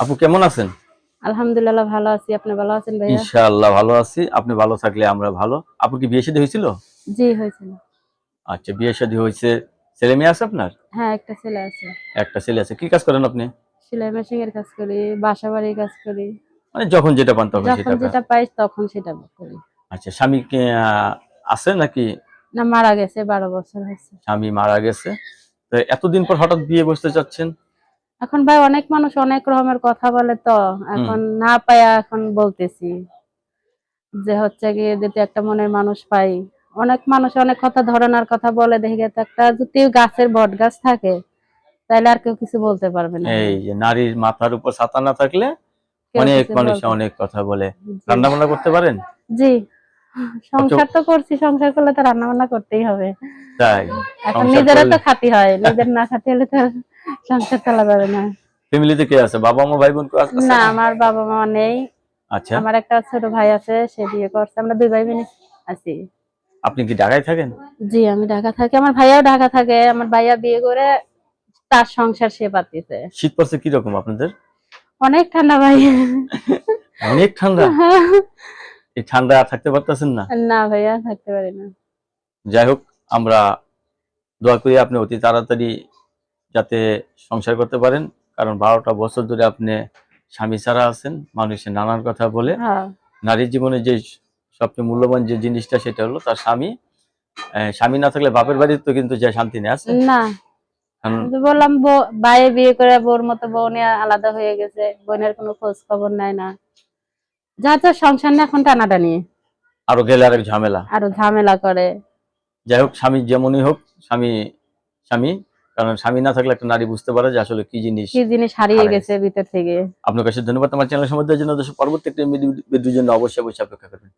আপু কেমন আছেন? আলহামদুলিল্লাহ ভালো আছি। আপনি ভালো আছেন ভাইয়া? ইনশাআল্লাহ ভালো আছি। আপনি ভালো থাকলে আমরা ভালো। আপু কি বিয়ে শাদী হয়েছিল? জি হয়েছিল। আচ্ছা বিয়ে শাদী হয়েছে। ছেলে মেয়ে আছে আপনার? হ্যাঁ একটা ছেলে আছে। একটা ছেলে আছে। কি কাজ করেন আপনি? সেলাই মেশিং এর কাজ করি বাসা বাড়ির কাজ করি। মানে যখন যেটা পান তখন সেটা যখন যেটা। পাই তখন সেটা করি। আচ্ছা স্বামী কি আছে নাকি? না মারা গেছে বারো বছর হয়েছে। স্বামী মারা গেছে। তো এতদিন পর হঠাৎ বিয়ে বসতে চাচ্ছেন? এখন ভাই অনেক মানুষ অনেক রকমের কথা বলে তো এখন না পায়া এখন বলতেছি যে হচ্ছে গিয়ে যদি একটা মনের মানুষ পাই। অনেক মানুষ অনেক কথা ধরনার কথা বলে দেখে তো একটা যদি গাছের বট গাছ থাকে তাহলে আর কেউ কিছু বলতে পারবে না। এই যে নারীর মাথার উপর ছাতা না থাকলে অনেক মানুষ অনেক কথা বলে। জি। রান্না বান্না করতে পারেন? জি। সংসার তো করছি সংসার করলে তো রান্না বান্না করতেই হবে। তাই এখন নিজেরা তো খাতি হয় নিজের না খাতি হলে তো সংসার চালা যাবে না। ফ্যামিলিতে কে আছে? বাবা মা ভাই বোন আছে? না আমার বাবা মা নেই। আচ্ছা। আমার একটা ছোট ভাই আছে সে বিয়ে করছে। আমরা দুই ভাই বোন আছি। আপনি কি ঢাকায় থাকেন? জি আমি ঢাকা থাকি। আমার ভাইয়াও ঢাকা থাকে। আমার ভাইয়া বিয়ে করে তার সংসার সে পাতিছে। শীত পড়ছে কীরকম আপনাদের? অনেক ঠান্ডা ভাই। অনেক ঠান্ডা? এই ঠান্ডা থাকতে পারতেছেন না? না ভাইয়া থাকতে পারি না। যাই হোক আমরা দোয়া করি আপনি অতি তাড়াতাড়ি যাতে সংসার করতে পারেন। কারণ বারোটা বছর ধরে আপনি স্বামী ছাড়া আছেন মানুষের নানান কথা বলে। হ্যাঁ। নারীর জীবনে যে সবচেয়ে মূল্যবান যে জিনিসটা সেটা হলো তার স্বামী। স্বামী না থাকলে বাপের বাড়ির তো কিন্তু যে শান্তি নেই আছে? না। আমি বললাম ভাইয়ে বিয়ে করে বোর মতো বোন আলাদা হয়ে গেছে বোনের কোনো খোঁজ খবর নেয় না। যা যা সংসার নিয়ে এখন টানাটানি। আরও গেলে আরেক ঝামেলা। আরও ঝামেলা করে। যাই হোক স্বামী যেমনই হোক স্বামী স্বামী কারণ স্বামী না থাকলে একটা নারী বুঝতে পারে যে আসলে কি জিনিস কি জিনিস হারিয়ে গেছে ভিতর থেকে। আপনার কাছে ধন্যবাদ। আমার চ্যানেল সম্বন্ধে জন্য পরবর্তী একটি জন্য অবশ্যই অবশ্যই অপেক্ষা করবেন।